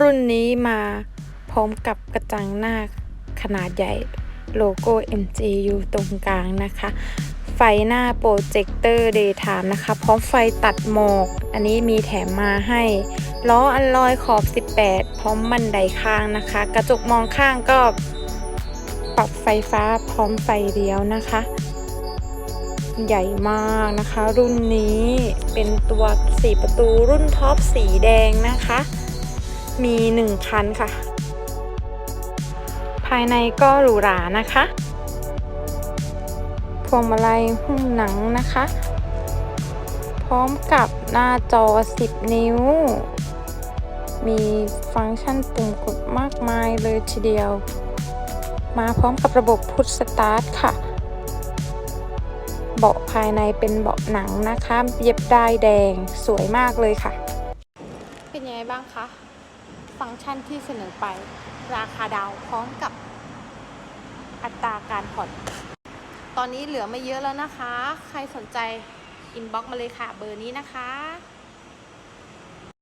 รุ่นนี้มาพร้อมกับกระจังหน้าขนาดใหญ่โลโก้ MG อยู่ตรงกลางนะคะ ไฟหน้าโปรเจคเตอร์เดย์ไทม์นะคะ พร้อมไฟตัดหมอก อันนี้มีแถมมาให้ ล้ออันลอยขอบ 18 พร้อมบันไดข้างนะคะ กระจกมองข้างก็ปรับไฟฟ้าพร้อมไฟเลี้ยวนะคะ ใหญ่มากนะคะ รุ่นนี้เป็นตัว 4 ประตูรุ่นท็อปสีแดงนะคะ มี 1 คันค่ะ ภายในก็หรูหรานะคะ พวงมาลัยหุ้มหนังนะคะ พร้อมกับหน้าจอ 10 นิ้ว มีฟังก์ชันปุ่มกดมากมายเลยทีเดียว มาพร้อมกับระบบพุทสตาร์ทค่ะ เบาะภายในเป็นเบาะหนังนะคะ เย็บได้แดงสวยมากเลยค่ะ เป็นยังไงบ้างคะ ฟังก์ชันที่เสนอไป ราคาดาวพร้อมกับอัตราการผ่อน ตอนนี้เหลือไม่เยอะแล้วนะคะ ใครสนใจอินบ็อกมาเลยค่ะ เบอร์นี้นะคะ